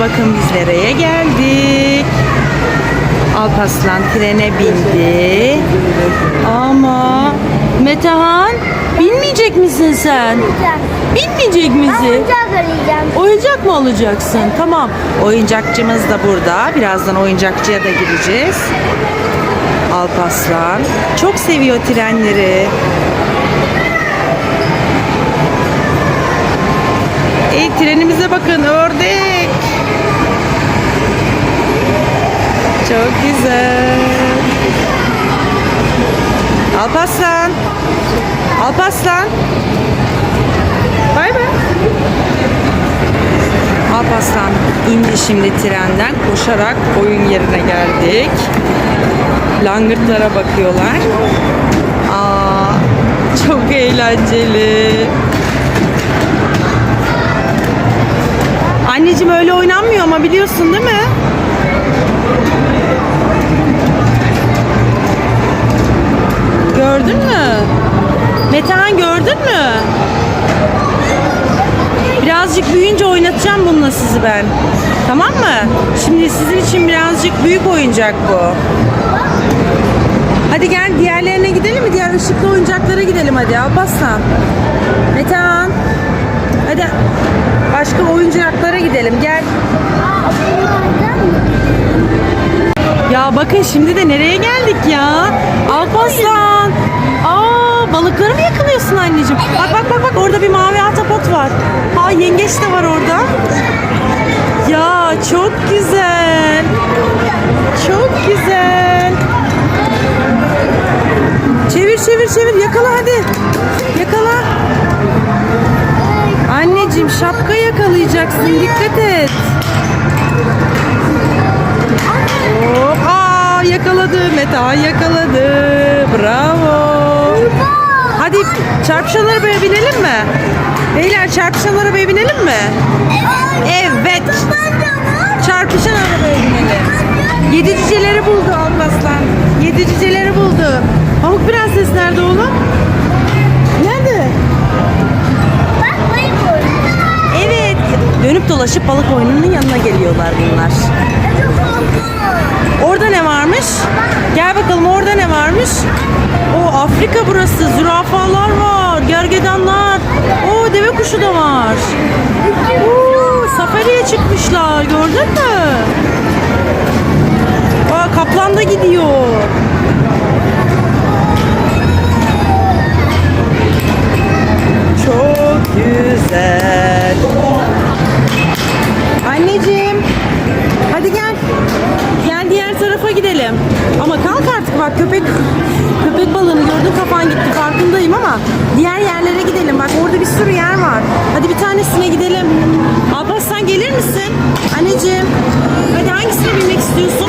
Bakın biz nereye geldik. Alpaslan trene bindi. Ama Metehan binmeyecek misin sen? Binmeyecek misin? Oyuncak mı alacaksın? Tamam. Oyuncakçımız da burada. Birazdan oyuncakçıya da gideceğiz. Alpaslan. Çok seviyor trenleri. Ey trenimize bakın ördek. Çok güzel. Alpaslan. Alpaslan. Bay bay. Alpaslan indi şimdi trenden koşarak oyun yerine geldik. Langırtlara bakıyorlar. Aa, çok eğlenceli. Anneciğim öyle oynanmıyor ama biliyorsun değil mi? Gördün mü? Metehan gördün mü? Birazcık büyüyünce oynatacağım bununla sizi ben. Tamam mı? Şimdi sizin için birazcık büyük oyuncak bu. Hadi gel diğerlerine gidelim mi? Diğer ışıklı oyuncaklara gidelim hadi Alparslan. Metehan. Hadi başka oyuncaklara gidelim gel. Ya bakın şimdi de nereye geldik ya? Alparslan. Aa balıkları mı yakalıyorsun anneciğim? Bak bak bak bak orada bir mavi ahtapot var. Ha yengeç de var orada. Ya çok güzel. Çok güzel. Çevir çevir çevir yakala hadi. Yakala. Anneciğim şapka yakalayacaksın dikkat et. Yakaladı Metehan yakaladı. Bravo. Hadi çarpışan arabaya binelim mi? Beyler çarpışan arabaya binelim mi? Evet. Çarpışan Dönüp dolaşıp balık oyununun yanına geliyorlar bunlar. Orada ne varmış? Gel bakalım orada ne varmış? O Afrika burası. Zürafalar var. Gergedanlar. O deve kuşu da var. Oo, safariye çıkmışlar. Gördün mü? Aa, kaplan da gidiyor. Bak köpek köpek balığını gördüm kafan gitti farkındayım ama diğer yerlere gidelim. Bak orada bir sürü yer var. Hadi bir tanesine gidelim. Alparslan gelir misin? Anneciğim. Hadi hangisine binmek istiyorsun?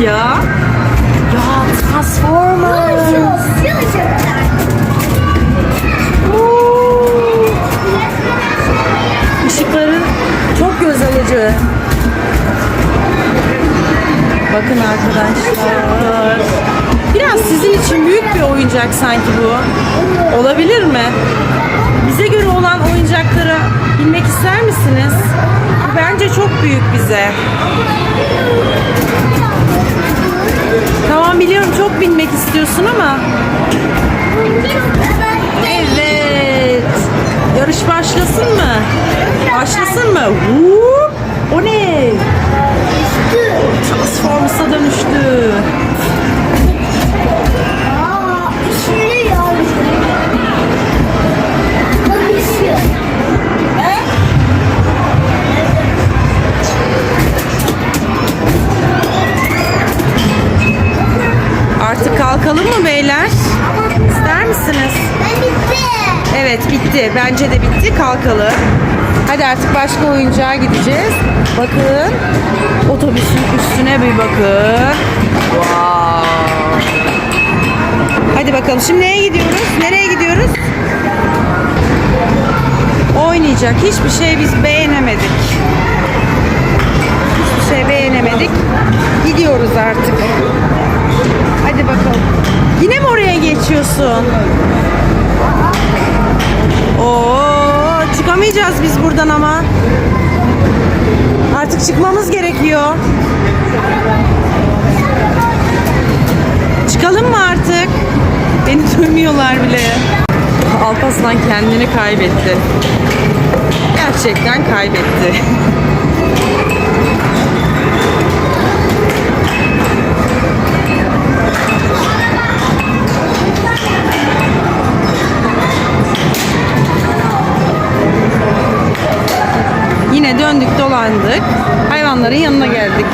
Ya? Ya Transformers. Işıkları çok göz alıcı. Bakın arkadaşlar. Biraz sizin için büyük bir oyuncak sanki bu. Olabilir mi? Bize göre olan oyuncaklara binmek ister misiniz? Bence çok büyük bize. Biliyorum çok binmek istiyorsun ama. Evet. Yarış başlasın mı? Başlasın mı? Whoop. O ne? Transformers'a dönüştü. Bitti. Bence de bitti. Kalkalım. Hadi artık başka oyuncağa gideceğiz. Bakın. Otobüsün üstüne bir bakın. Wow. Hadi bakalım. Şimdi neye gidiyoruz? Nereye gidiyoruz? Oynayacak hiçbir şey biz beğenemedik. Hiçbir şey beğenemedik. Gidiyoruz artık. Hadi bakalım. Yine mi oraya geçiyorsun? Oo, çıkamayacağız biz buradan ama. Artık çıkmamız gerekiyor. Çıkalım mı artık? Beni duymuyorlar bile. Alparslan kendini kaybetti. Gerçekten kaybetti. Dolandık. Hayvanların yanına geldik.